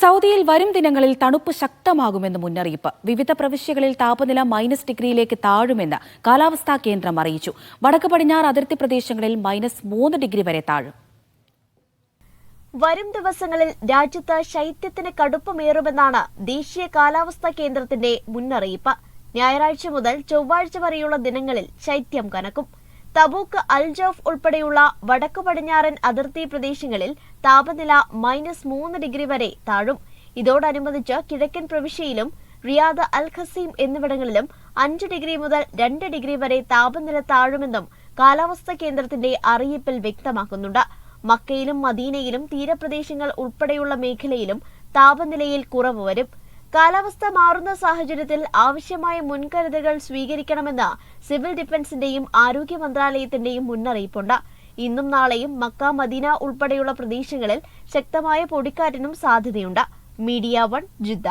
സൗദിയിൽ വരും ദിനങ്ങളിൽ തണുപ്പ് ശക്തമാകുമെന്ന് മുന്നറിയിപ്പ്. വിവിധ പ്രവിശ്യകളിൽ താപനില മൈനസ് ഡിഗ്രിയിലേക്ക് താഴുമെന്ന് കാലാവസ്ഥാ കേന്ദ്രം അറിയിച്ചു. വടക്ക് പടിഞ്ഞാറ് അതിർത്തി പ്രദേശങ്ങളിൽ മൈനസ് മൂന്ന് ഡിഗ്രി വരെ താഴും. വരും ദിവസങ്ങളിൽ രാജ്യത്ത് ശൈത്യത്തിന് കടുപ്പമേറുമെന്നാണ് ദേശീയ കാലാവസ്ഥാ കേന്ദ്രത്തിന്റെ മുന്നറിയിപ്പ്. ഞായറാഴ്ച മുതൽ ചൊവ്വാഴ്ച വരെയുള്ള ദിനങ്ങളിൽ ശൈത്യം കനക്കും. തബൂക്ക് അൽജോഫ് ഉൾപ്പെടെയുള്ള വടക്കു പടിഞ്ഞാറൻ അതിർത്തി പ്രദേശങ്ങളിൽ താപനില മൈനസ് മൂന്ന് ഡിഗ്രി വരെ താഴും. ഇതോടനുബന്ധിച്ച് കിഴക്കൻ പ്രവിശ്യയിലും റിയാദ് അൽ ഖസീം എന്നിവിടങ്ങളിലും അഞ്ച് ഡിഗ്രി മുതൽ രണ്ട് ഡിഗ്രി വരെ താപനില താഴുമെന്നും കാലാവസ്ഥാ കേന്ദ്രത്തിന്റെ അറിയിപ്പിൽ വ്യക്തമാക്കുന്നുണ്ട്. മക്കയിലും മദീനയിലും തീരപ്രദേശങ്ങൾ ഉൾപ്പെടെയുള്ള മേഖലയിലും താപനിലയിൽ കുറവ് വരും. കാലാവസ്ഥ മാറുന്ന സാഹചര്യത്തിൽ ആവശ്യമായ മുൻകരുതലുകൾ സ്വീകരിക്കണമെന്ന് സിവിൽ ഡിഫൻസിന്റെയും ആരോഗ്യ മന്ത്രാലയത്തിന്റെയും മുന്നറിയിപ്പുണ്ട്. ഇന്നും നാളെയും മക്ക മദീന ഉൾപ്പെടെയുള്ള പ്രദേശങ്ങളിൽ ശക്തമായ പൊടിക്കാറ്റിനും സാധ്യതയുണ്ട്. Media one Jeddah.